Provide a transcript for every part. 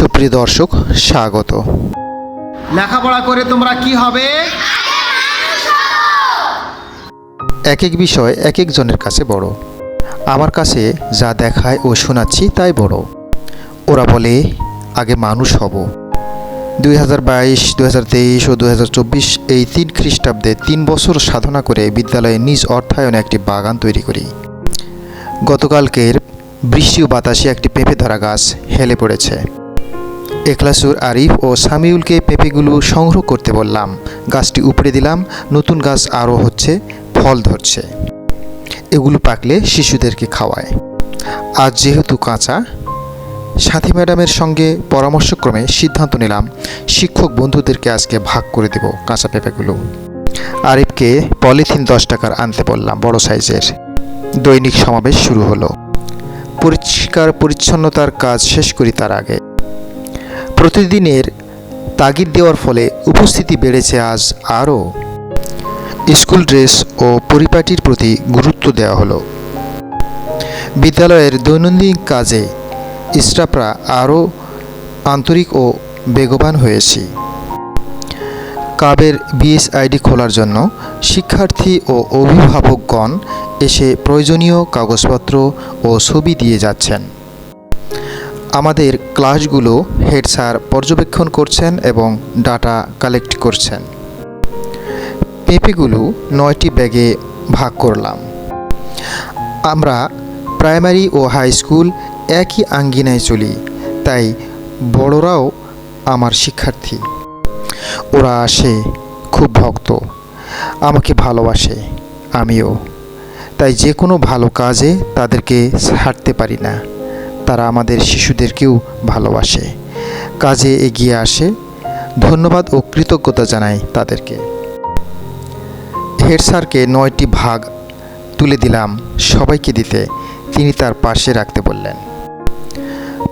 সুপ্রিয় দর্শক স্বাগত। লেখাপড়া করে তোমরা কি হবে? এক এক বিষয় এক একজনের কাছে বড়। আমার কাছে যা দেখায় ও শোনাচ্ছি তাই বড়। ওরা বলে আগে মানুষ হব। দুই হাজার বাইশ দুই হাজার তেইশ ও দুই হাজার চব্বিশ এই তিন খ্রিস্টাব্দে তিন বছর সাধনা করে বিদ্যালয়ে নিজ অর্থায়নে একটি বাগান তৈরি করি। গতকালকের বৃষ্টি ও বাতাসে একটি পেঁপে ধরা গাছ হেলে পড়েছে। এখলাসুর আরিফ ও সামিউলকে পেঁপেগুলো সংগ্রহ করতে বললাম। গাছটি উপড়ে দিলাম, নতুন গাছ আরও হচ্ছে, ফল ধরছে। এগুলো পাকলে শিশুদেরকে খাওয়ায়। আজ যেহেতু কাঁচা, সাথী ম্যাডামের সঙ্গে পরামর্শক্রমে সিদ্ধান্ত নিলাম, শিক্ষক বন্ধুদেরকে আজকে ভাগ করে দেব কাঁচা পেঁপেগুলো। আরিফকে পলিথিন দশ টাকার আনতে বললাম, বড় সাইজের। দৈনিক সমাবেশ শুরু হলো। পরিষ্কার পরিচ্ছন্নতার কাজ শেষ করি তার আগে। প্রতিদিনের তাগিদ দেওয়ার ফলে উপস্থিতি বেড়েছে আজ আরও। স্কুল ড্রেস ও পরিপাটির প্রতি গুরুত্ব দেওয়া হলো। বিদ্যালয়ের দৈনন্দিন কাজে স্টাফরা আরও আন্তরিক ও বেগবান হয়েছি। কাবের বিএসআইডি খোলার জন্য শিক্ষার্থী ও অভিভাবকগণ এসে প্রয়োজনীয় কাগজপত্র ও ছবি দিয়ে যাচ্ছেন। আমাদের ক্লাসগুলো হেড স্যার পর্যবেক্ষণ করছেন এবং ডাটা কালেক্ট করছেন। পেঁপেগুলো নয়টি ব্যাগে ভাগ করলাম। আমরা প্রাইমারি ও হাই স্কুল একই আঙ্গিনায় চলি, তাই বড়রাও আমার শিক্ষার্থী। ওরা আসে, খুব ভক্ত। আমাকে ভালোবাসে, আমিও। তাই যে কোনো ভালো কাজে তাদেরকে ছাড়তে পারি না। তারা আমাদের শিশুদেরকেও ভালোবাসে। কাজে এগিয়ে আসে। ধন্যবাদ ও কৃতজ্ঞতা জানাই তাদেরকে। হেড স্যারকে নয়টি ভাগ তুলে দিলাম সবাইকে দিতে, তিনি তার পাশে রাখতে বললেন।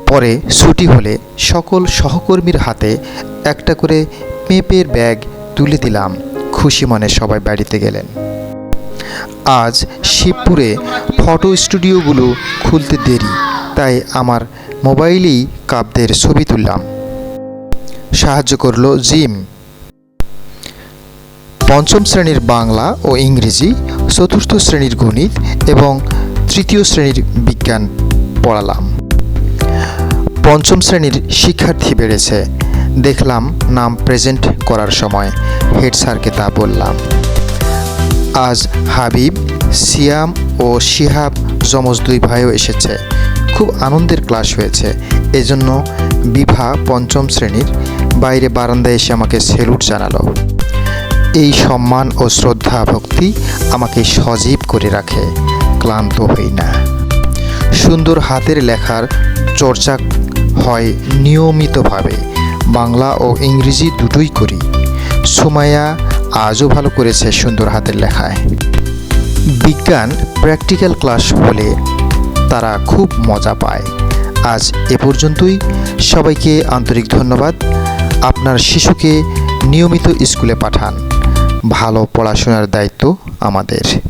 পরে ছুটি হলে সকল সহকর্মীর হাতে একটা করে পেঁপের ব্যাগ তুলে দিলাম। খুশি মনে সবাই বাড়িতে গেলেন। আজ শিবপুরে ফটো স্টুডিওগুলো খুলতে দেরি। তাই আমার মোবাইলেই কাপদের ছবি তুললাম। সাহায্য করল জিম। পঞ্চম শ্রেণির বাংলা ও ইংরেজি, চতুর্থ শ্রেণির গণিত এবং তৃতীয় শ্রেণির বিজ্ঞান পড়ালাম। পঞ্চম শ্রেণির শিক্ষার্থী বেড়েছে। দেখলাম নাম প্রেজেন্ট করার সময় হেড স্যারকে তা বললাম। আজ হাবিব, সিয়াম ও শিহাব যমজ দুই ভাইও এসেছে। খুব আনন্দের ক্লাস হয়েছে। এজন্য বিভা পঞ্চম শ্রেণির বাইরে বারান্দায় এসে আমাকে সেলুট জানালো। এই সম্মান ও শ্রদ্ধা ভক্তি আমাকে সজীব করে রাখে, ক্লান্ত হই না। সুন্দর হাতের লেখার চর্চা হয় নিয়মিতভাবে, বাংলা ও ইংরেজি দুটোই করি। সুমাইয়া আজও ভালো করেছে সুন্দর হাতের লেখায়। বিজ্ঞান প্র্যাকটিক্যাল ক্লাস বলে তারা খুব মজা পায়। আজ এ পর্যন্তই। সবাইকে আন্তরিক ধন্যবাদ। আপনার শিশুকে নিয়মিত স্কুলে পাঠান। ভালো পড়াশোনার দায়িত্ব আমাদের।